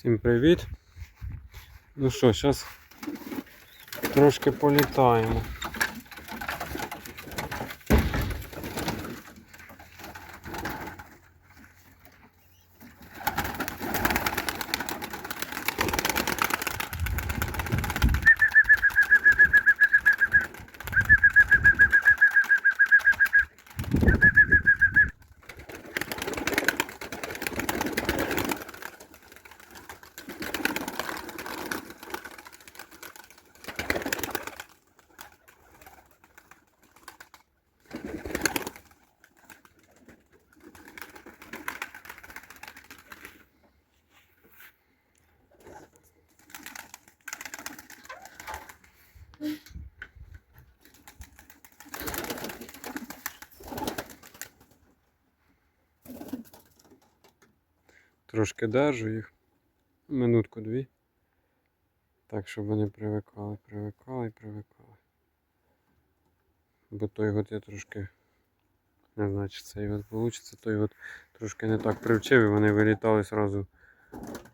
Всім привіт. Ну що, зараз трошки політаємо. Трошки держу їх. Минутку дві. Так, щоб вони привикали, привикали і привикали. Бо той год я трошки. Не знаю, чи цей год вийде, той год трошки не так привчив і вони вилітали сразу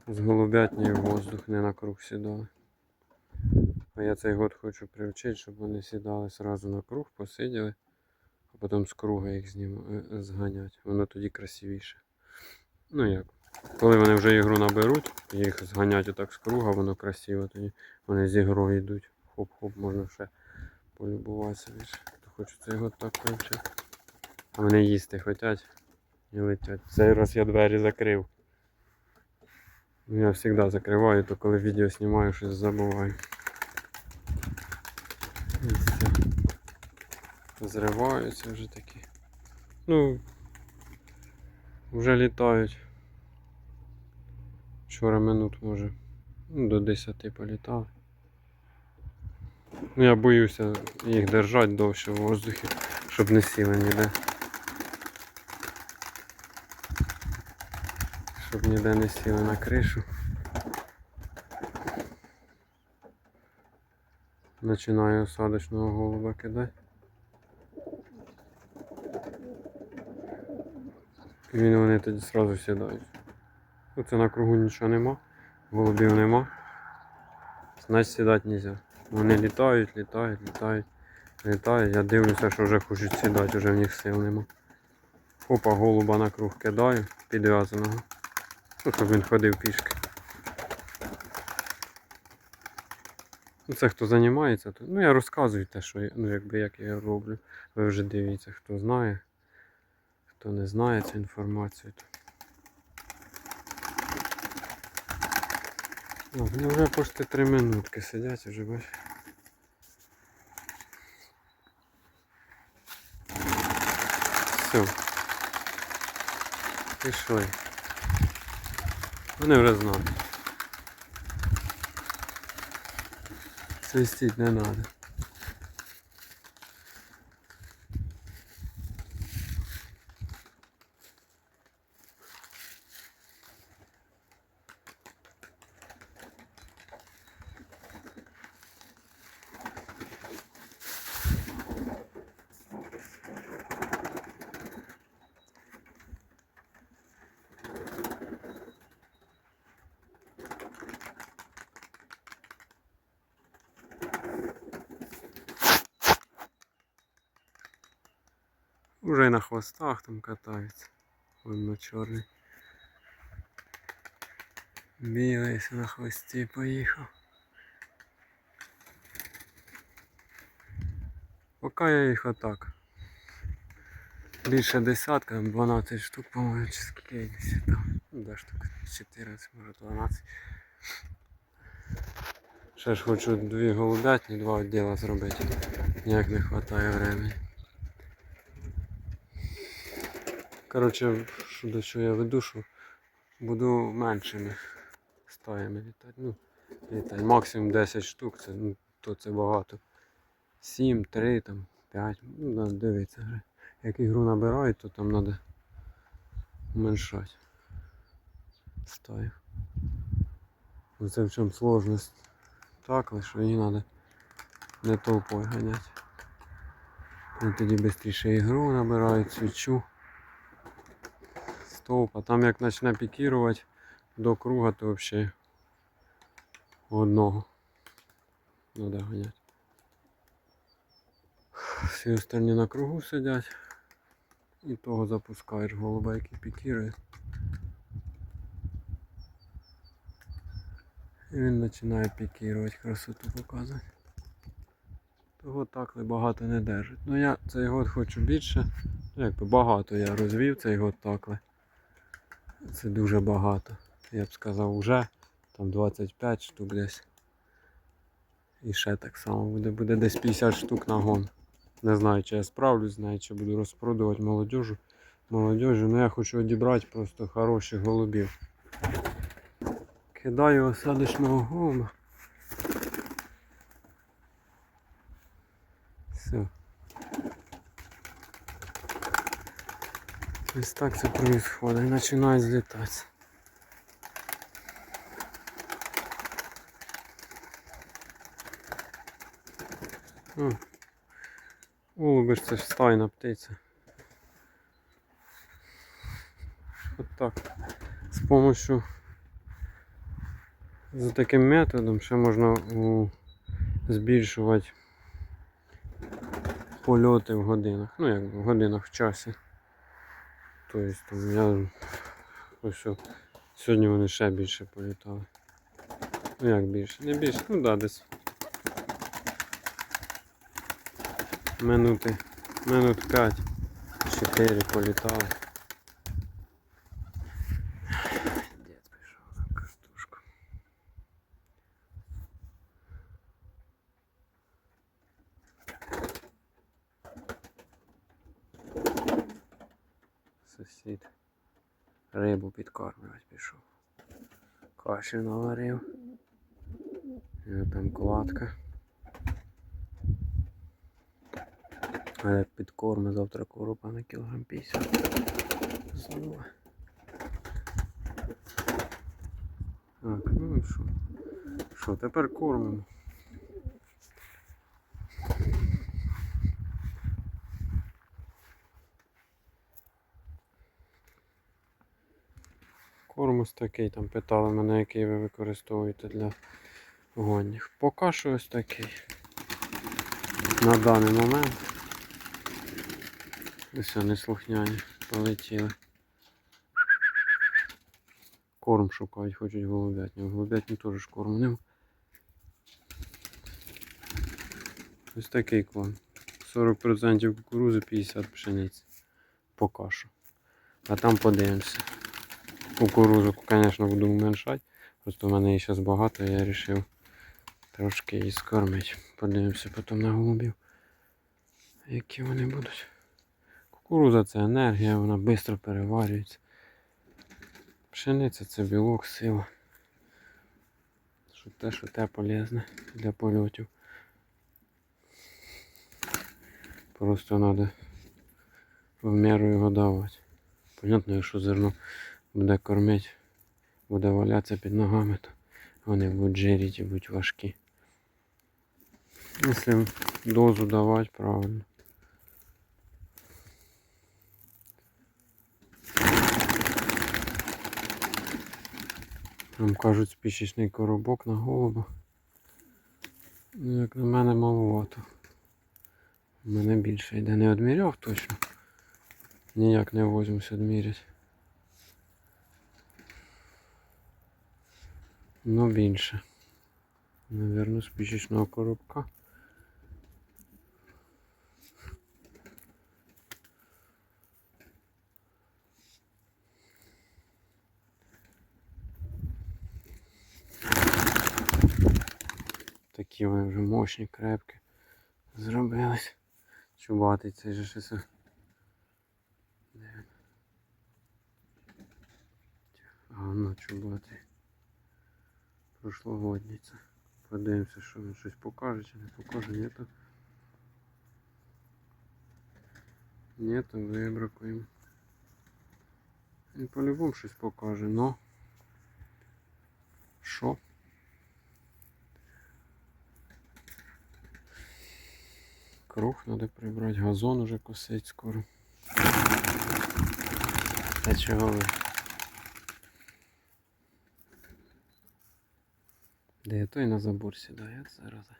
з голубятні в воздух, не на круг сідали. А я цей год хочу привчити, щоб вони сідали сразу на круг, посиділи, а потім з круга їх знім... е, зганять. Воно тоді красивіше. Ну як? Коли вони вже ігру наберуть, їх зганять отак з круга, воно красиво тоді. Вони з ігрою йдуть. Хоп-хоп, можна ще полюбуватися цей год так привчити. А вони їсти хочуть і летять. Цей раз я двері закрив. Я завжди закриваю, то коли відео знімаю, щось забуваю. Зриваються вже такі. Ну, вже літають. Вчора минут може ну, до 10 політали. Ну я боюся їх держати довше в воздухі, щоб не сіли ніде. Щоб ніде не сіли на кришу. Починаю осадочного голуба кидати. Він вони тоді одразу сідають. Оце на кругу нічого нема, голубів нема. Значить сідати не можна. Вони літають, літають, літають, літають. Я дивлюся, що вже хочуть сідати, вже в них сил нема. Опа, голуба на круг кидаю, підв'язаного. Ну, щоб він ходив пішки. Ну, це хто займається, то. Ну я розказую те, що я, ну, якби, як я роблю. Ви вже дивіться, хто знає, хто не знає цю інформацію. То... О, вони вже почти три минутки сидять, вже бачиш. Все. Пішли. Вони вже знають. Свистіть не треба. Уже й на хвостах там катаються. Вон чорний. Білий на хвості поїхав. Поки я їх отак. Більше десятка, 12 штук, по-моєму, чи скільки там. Ну, да, штук 14, може 12. Ще ж хочу дві голубятні, два відділа зробити. Ніяк не вистачає времени. Коротше, що до чого я веду, що буду меншими стаями літати. Ну, літати. Максимум 10 штук, це, ну, то це багато. 7, 3, там, 5. Ну, дивитися. Як ігру набирають, то там треба уменьшати стаю. Оце в чому сложність. Так, лише її треба не толпою ганяти. Тоді швидше ігру набирають, свічу стовп, а там як почне пікірувати до круга, то взагалі Одного. Надо ганяти. Всі остальні на кругу сидять. І того запускаєш голуба, який пікірує. І він починає пікірувати, красоту показувати. Того такли багато не держить. Ну я цей год хочу більше. Ну якби багато я розвів цей год такли. Це дуже багато. Я б сказав уже. Там 25 штук десь. І ще так само буде. Буде десь 50 штук на гон. Не знаю, чи я справлюсь, знаю, чи буду розпродувати молодежу. Молодежу, ну я хочу одібрати просто хороших голубів. Кидаю осадочного голуба. Все. Ось так це происходит. І починає злітати. О, Голуби це ж стайна птиця. От так. З помощью за таким методом ще можна збільшувати польоти в годинах. Ну як в годинах в часі. Тобто у я ось сьогодні вони ще більше політали. Ну як більше? Не більше, ну да, десь. Минути, минут 5, 4 політали. Сусід рибу підкормлювати пішов. Каші наварив. Там кладка. А як підкорми завтра коропа на кілограм 50. Знову. Так, ну і що? Що, тепер кормимо. Корм ось такий, там питали мене, який ви використовуєте для гонів. Поки що ось такий. На даний момент. Ось вони слухняні, полетіли. Корм шукають, хочуть голубятню. Голубятню теж ж корму нема. Ось такий клон. 40% кукурузи, 50 пшениці. Поки що. А там подивимося. Кукурузу, звісно, буду уменьшати. Просто в мене її зараз багато, я вирішив трошки її скормити. Подивимося потім на голубів. Які вони будуть. Кукуруза це енергія, вона швидко переварюється. Пшениця це білок, сила. Що те, що те полезне для польотів. Просто треба в міру його давати. Понятно, якщо зерно буде кормити, буде валятися під ногами, то вони будуть жиріти і будуть важкі. Якщо дозу давати правильно. Там кажуть спічечний коробок на голуба. Ну, як на мене маловато. У мене більше йде. Не одміряв точно. Ніяк не возьмусь одміряти. Ну більше. Наверно, спічечного коробка. Такі вони вже мощні, крепкі. Зробились. Чубатий цей же щось. А, ну чубатий. Прошлогодній. Подивимося, що він щось покаже чи не покаже, ні то. Ні, то вибракуємо. Він по-любому щось покаже, но. Що? Круг треба прибрати, газон уже косить скоро. Та чого ви? Де я той на забор сідає, от зараза.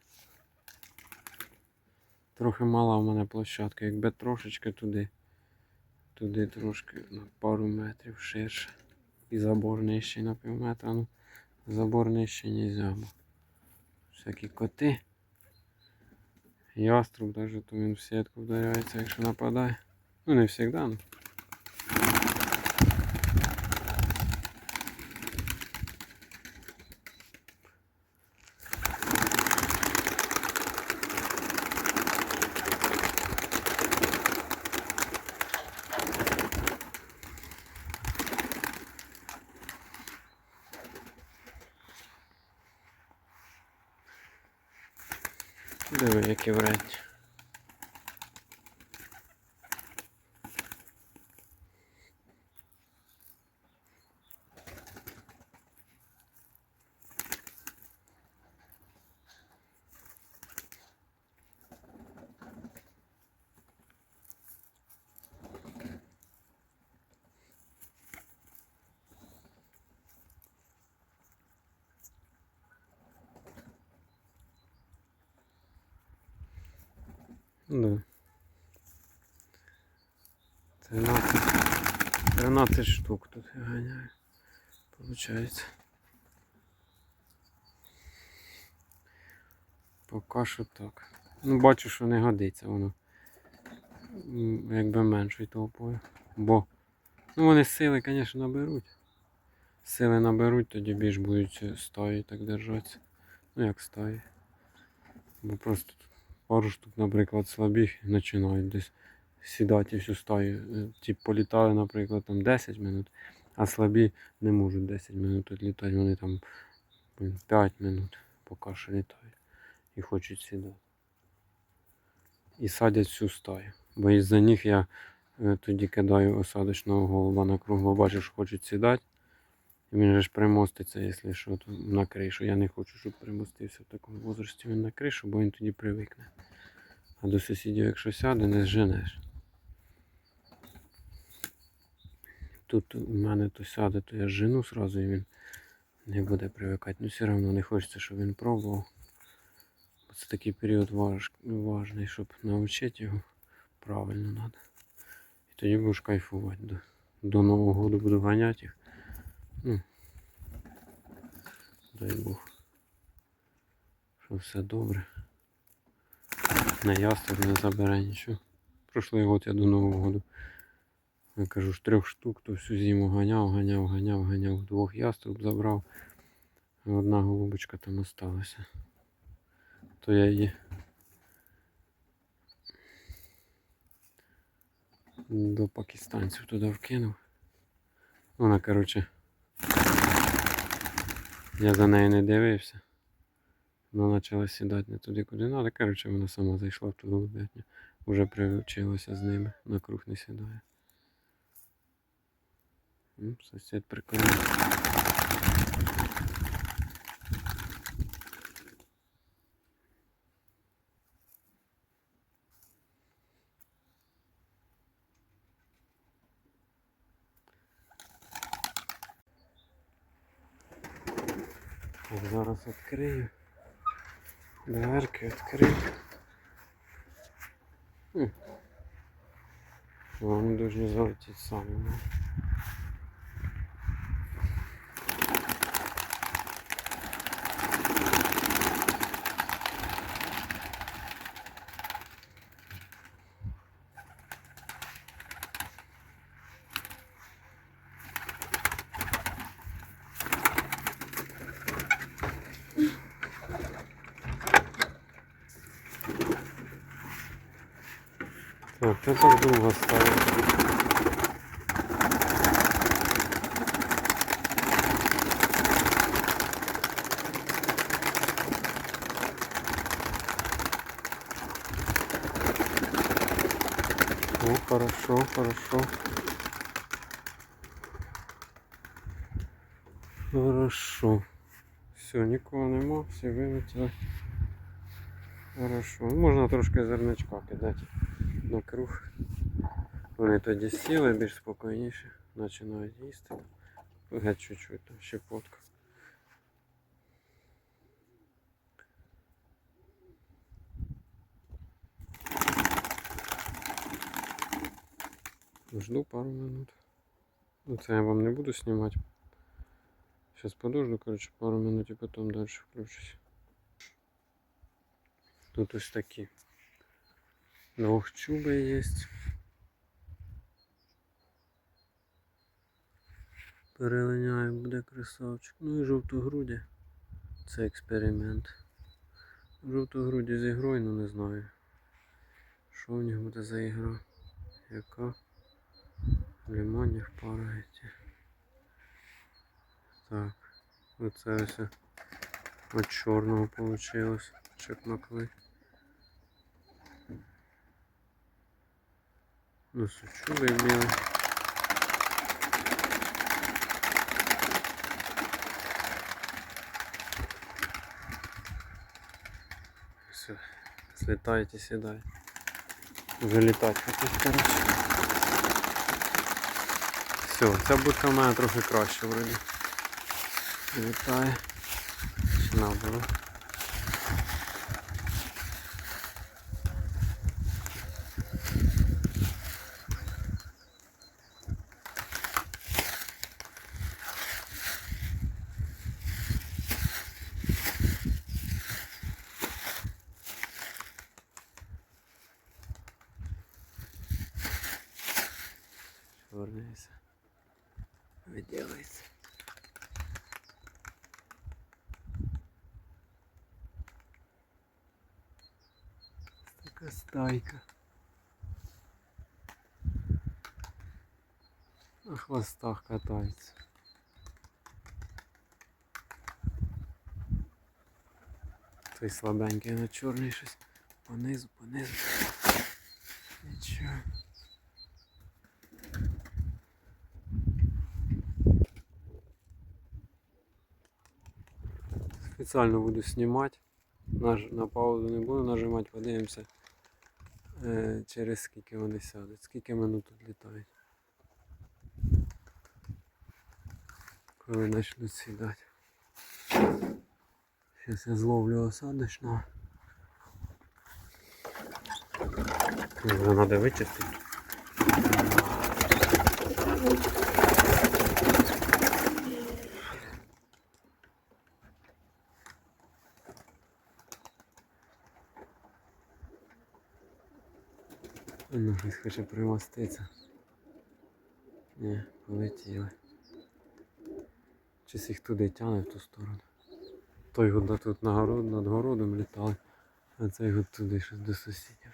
Трохи мала в мене площадка, якби трошечки туди. Туди трошки на пару метрів ширше. І забор нижчий на пів метра. Ну, забор нижче нельзя. Бо всякі коти. Яструб даже то він в сітку вдаряється, якщо нападає. Ну не завжди, ну. Диви, які вредні. Да. 13, 13 штук тут я ганяю. Получается. Поки що так. Ну, бачу, що не годиться воно. Якби меншою толпою. Бо ну, вони сили, звісно, наберуть. Сили наберуть, тоді більш будуть стаї так держатися. Ну як стаї. Бо просто тут пару штук, наприклад, слабіх і починають десь сідати всю стаю. Е, Ті політали, наприклад, там 10 минут, а слабі не можуть 10 минут відлітати, вони там 5 минут поки що літають і хочуть сідати. І садять всю стаю. Бо із-за них я е, тоді кидаю осадочного голуба на кругло, бачу, що хочуть сідати. Він же ж примоститься, якщо що, на кришу. Я не хочу, щоб примостився в такому возрасті він на кришу, бо він тоді привикне. А до сусідів, якщо сяде, не зженеш. Тут у мене то сяде, то я жену сразу і він не буде привикати. Ну все одно не хочеться, щоб він пробував. Бо Це такий період важ, важний, щоб навчити його правильно треба. І тоді будеш кайфувати. До, до Нового року буду ганяти їх. Дай Бог. Що все добре. На ястреб не забере нічого. Прошлий год я до Нового году. Я кажу ж трьох штук, то всю зиму ганяв, ганяв, ганяв, ганяв. Двох ястреб забрав. Одна голубочка там осталася. То я її до пакистанців туди вкинув. Вона, коротше, я за нею не дивився. Вона почала сідати не туди, куди треба. Коротше, вона сама зайшла в ту голубятню. Уже привчилася з ними, на круг не сідає. Сусід прикольний. Так, зараз відкрию. Дверки відкрию. Хм. Вони дуже залетіти самі. ну. Так, це так довго ставить. О, хорошо, хорошо. Хорошо. Все, нікого нема, всі вилетіли. Хорошо. Ну, Можна трошки зерничка кидати на круг. Вони тоді сіли більш спокійніше, починають їсти. Геть чуть-чуть, там щепотку. Жду пару минут. Ну, це я вам не буду снимать. Сейчас подожду, короче, пару минут и потом дальше включусь. Ну, Тут ось такі. Двохчуби є. Перелиняю, буде красавчик. Ну і жовтогруді. Це експеримент. Жовтогруді з ігрою, ну не знаю. Що у них буде за ігра? Яка? Лимоні впараєте. Так. Оце ось от чорного получилось. Чекмакли. Ну, сучули білий. Все, слетайте, сідай. Залітати хотів, коротше. Все, ця будка в мене трохи краще вроді. Літає. Чи наоборот. Така стайка. На хвостах катається. Той слабенький на чорний щось. Понизу, понизу. Нічого. Спеціально буду знімати. Наж... На паузу не буду нажимати, подивимося е, Через скільки вони сядуть, скільки минут тут літають. Коли почнуть сідати. Зараз я зловлю осадочного. Треба вичистити. Ну, щось хоче примоститися. Ні, полетіли. Чись їх туди тягне в ту сторону. Той год тут над городом літали, а цей год туди щось до сусідів.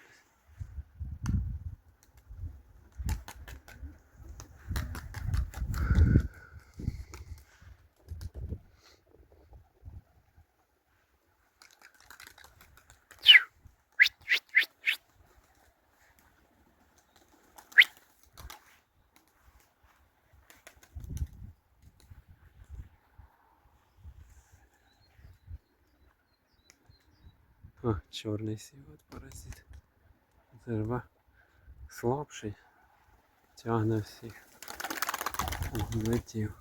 А, чорний сів от паразит. Це ж ба слабший. Тягне всіх. Летів.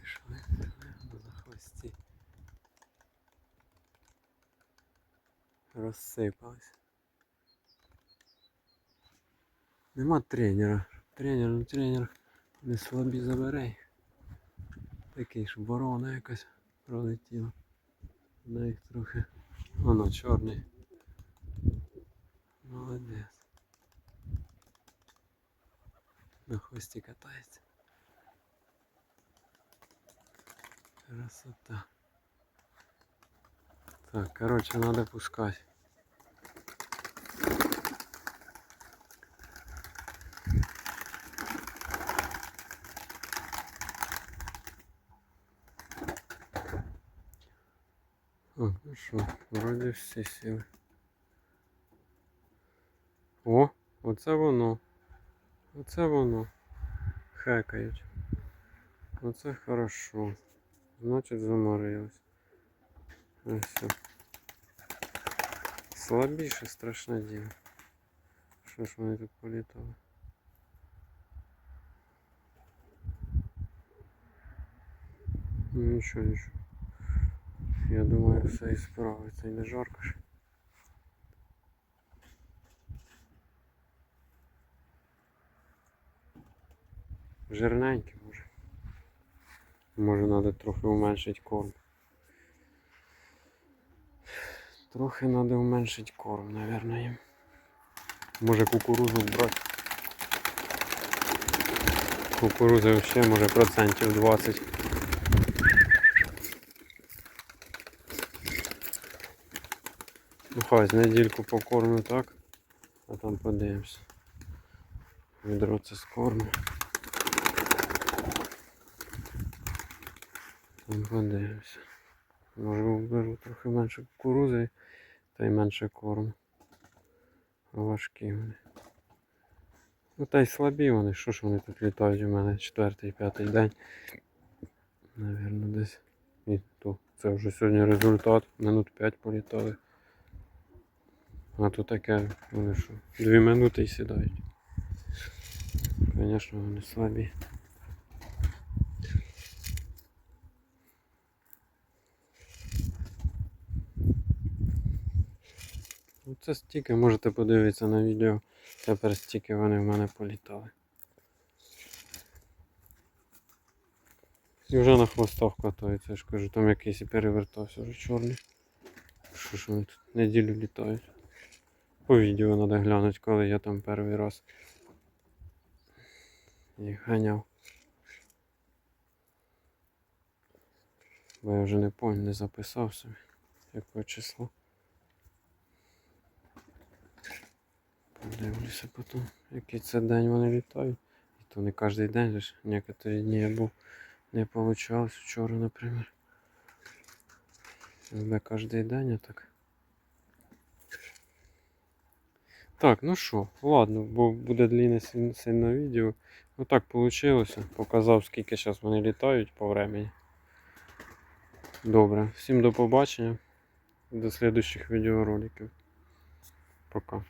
Пішли, пішли за хвості. Розсипались. Нема тренера. Тренер, ну тренер не слабі забере. Такий ж ворона якась пролетіла. На їх трохи. Воно чорний. Молодець. На хвості катається. Красота. Так, короче, надо пускать. А, ну що, вроді всі сіли. О, оце воно. Оце воно. Хекають. Оце хорошо. Значить заморились. Ось. все. Слабіше страшне діло. Що ж вони тут політали? Ну, Нічого, нічого. Я думаю, все і справиться. І не жарко ж. Жирненький може. Може треба трохи уменшити корм. Трохи треба уменшити корм, їм. Може кукурузу брати. Кукурузи взагалі може процентів 20. Ну хай з недільку покормлю так, а там подивимось. Відро це з корму. Там подивимося. Може вберу трохи менше кукурузи та й менше корму. Важкі вони. Ну та й слабі вони, що ж вони тут літають у мене четвертий, п'ятий день. Навірно, десь. І то це вже сьогодні результат. Минут 5 політали. А то таке, вони що, дві минути і сідають. Звісно, вони слабі. Ну, Це стільки, можете подивитися на відео. Тепер стільки вони в мене політали. І вже на хвостах катаються, я ж кажу, там якийсь і перевертався вже чорний. Що ж вони тут неділю літають. По відео треба глянути, коли я там перший раз їх ганяв. Бо я вже не пам'ятаю, не записав собі, якого числа. Подивлюся потім, який це день вони літають. І то не кожен день лише некоторі дні я був не получалось вчора, наприклад. Якби кожен день, а так. Так, ну що, ладно, бо буде длинне сильно- відео. Ну так вийшло. Показав, скільки зараз вони літають по времени. Добре, всім до побачення. До слідуючих відеороликів. Пока.